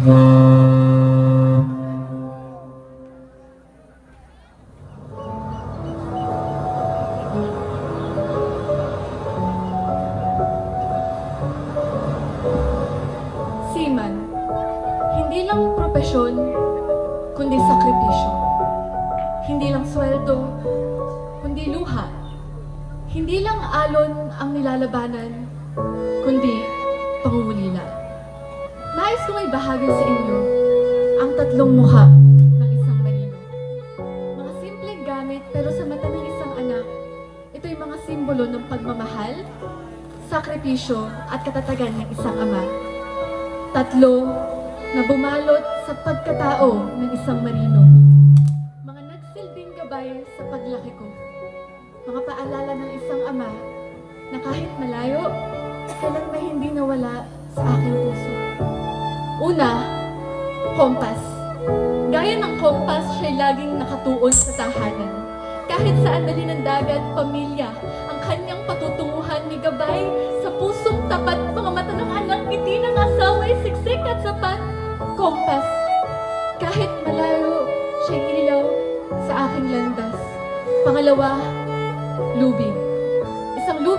Seaman, hindi lang profesyon, kundi sakripisyo. Hindi lang sweldo, kundi luha. Hindi lang alon ang nilalabanan, kundi pangungulila. Nais kong ibahagi sa inyo ang tatlong mukha ng isang marino. Mga simpleng gamit pero sa mata ng isang anak, ito'y mga simbolo ng pagmamahal, sakripisyo at katatagan ng isang ama. Tatlo na bumalot sa pagkatao ng isang marino. Mga nagsilbing gabay sa paglaki ko. Mga paalala ng isang ama na kahit malayo, kailan ba hindi nawala sa aking puso. Una, kompas. Gaya ng kompas, siya'y laging nakatuon sa tahanan. Kahit saan dali ng dagat, pamilya, ang kanyang patutunguhan ni gabay sa pusong tapat mga mata ng anak, ngiti ng asawa'y siksik at sapat. Kompas. Kahit malayo, siya'y ilaw sa aking landas. Pangalawa, lubid.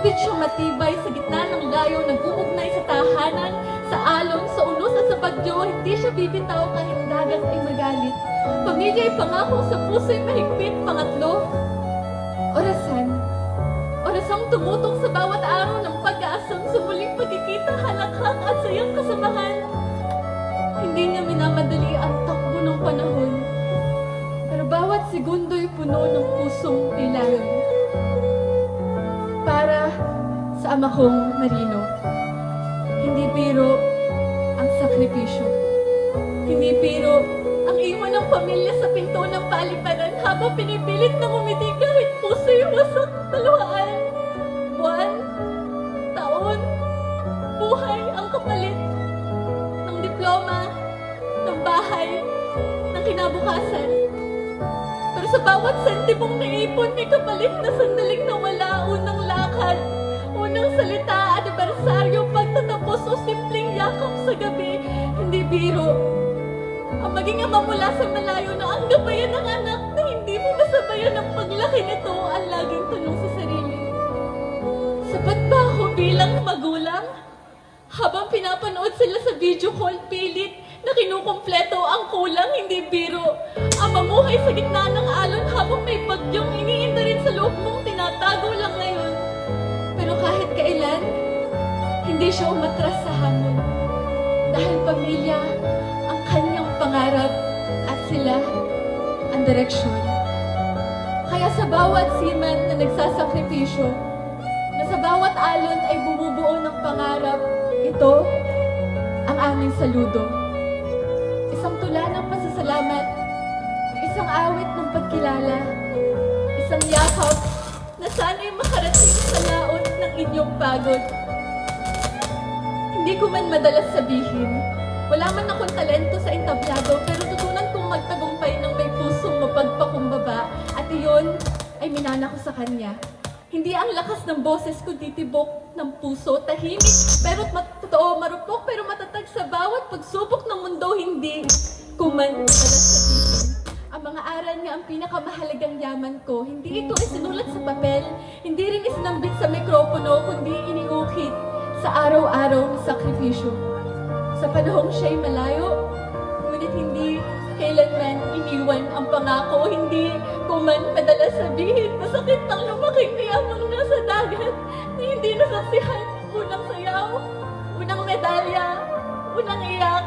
Lubid siyang matibay sa gitna ng layo, nag-uugnay sa tahanan, sa alon, sa unos at sa bagyo, hindi siya bibitaw kahit dagat ay magalit. Pamilya ay pangako sa puso'y mahigpit. Pangatlo, orasan. Orasang tumutong sa bawat araw ng pag-aasang sa muling pagkikita, halakhak at sayang kasamahan. Hindi niya minamadali ang takbo ng panahon. Pero bawat segundo'y puno ng pusong pilayon. Ama kong Marino, hindi biro ang sakripisyo. Hindi biro ang iwan ng pamilya sa pinto ng paliparan habang pinipilit na umiti kahit puso'y wasak taluhaan. Buwan, taon, buhay ang kapalit ng diploma, ng bahay, ng kinabukasan. Pero sa bawat sentimong naipon, may kapalit na sandaling nawala, biro. Ang maging ama mula sa malayo na ang gabayan ng anak na hindi mo masabayan ang paglaki nito ang laging tanong sa sarili. Sapat ba ako bilang magulang? Habang pinapanood sila sa video call, pilit na kinukumpleto ang kulang, hindi biro. Ang mamuhay sa gitna ng alon habang may bagyong iniinda rin sa loob mong tinatago lang ngayon. Pero kahit kailan, hindi siya umatras sa hamon. Pamilya ang kanyang pangarap at sila ang direksyon. Kaya sa bawat seaman na nagsasakripisyo, na sa bawat alon ay bumubuo ng pangarap, ito ang aming saludo. Isang tula ng pasasalamat, isang awit ng pagkilala, isang yakap na sana'y makarating sa laot ng inyong pagod. Hindi ko man madalas sabihin, wala man akong talento sa entablado, pero tutunan kong magtagumpay ng may pusong mapagpakumbaba at iyon ay minana ko sa kanya. Hindi ang lakas ng boses ko titibok ng puso, tahimik, pero totoo, marupok, pero matatag sa bawat pagsubok ng mundo, hindi ko man madalas sabihin. Ang mga aral niya ang pinakamahalagang yaman ko. Hindi ito isinulat sa papel, hindi rin isinambit sa mikropono, kundi iniukit sa araw-araw na sakripisyo. Sa panahong siya'y malayo, ngunit hindi kailanman iniwan ang pangako. Hindi ko man madalas sabihin na sakit ng lumaking niyamang nasa dagat na hindi nasaksihan unang sayaw, unang medalya, unang iyak.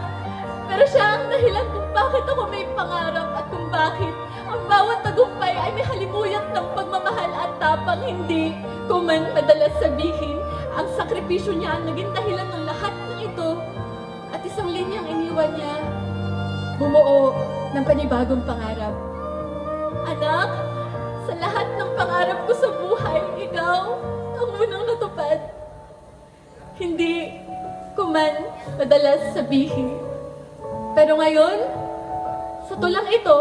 Pero siya ang dahilan kung bakit ako may pangarap at kung bakit ang bawat tagumpay ay may halimuyat ng pagmamahal at tapang hindi ko man madalas sabihin. Ang sakripisyo niya ang naging dahilan ng lahat bumuo ng panibagong pangarap. Anak, sa lahat ng pangarap ko sa buhay, ikaw ang unang natupad. Hindi ko man madalas sabihin. Pero ngayon, sa tulang ito,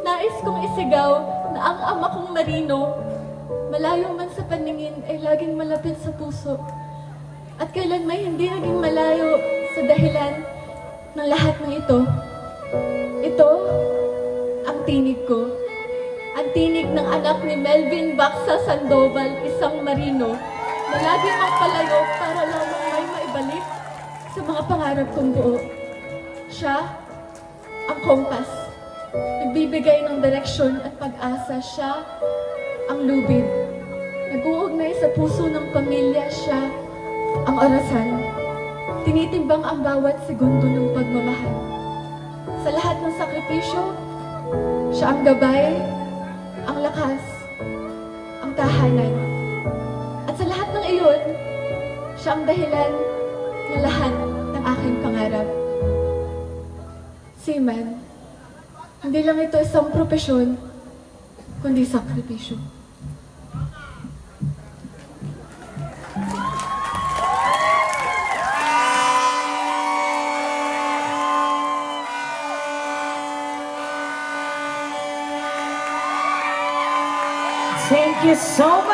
nais kong isigaw na ang ama kong marino, malayo man sa paningin ay laging malapit sa puso. At kailan may hindi naging malayo sa dahilan ng lahat ng ito. Ito ang tinig ko. Ang tinig ng anak ni Melvin Baxa Sandoval, isang marino, na lagi magpalayo para lamang may maibalik sa mga pangarap kong buo. Siya ang kompas Nagbibigay ng direksyon at pag-asa siya ang lubid. Nag-uugnay sa puso ng pamilya siya ang orasan. Tinitimbang ang bawat segundo ng pagmamahal. Sa lahat ng sakripisyo, siya ang gabay, ang lakas, ang tahanan. At sa lahat ng iyon, siya ang dahilan ng lahat ng aking pangarap. Seaman, hindi lang ito isang propesyon, kundi sakripisyo. que são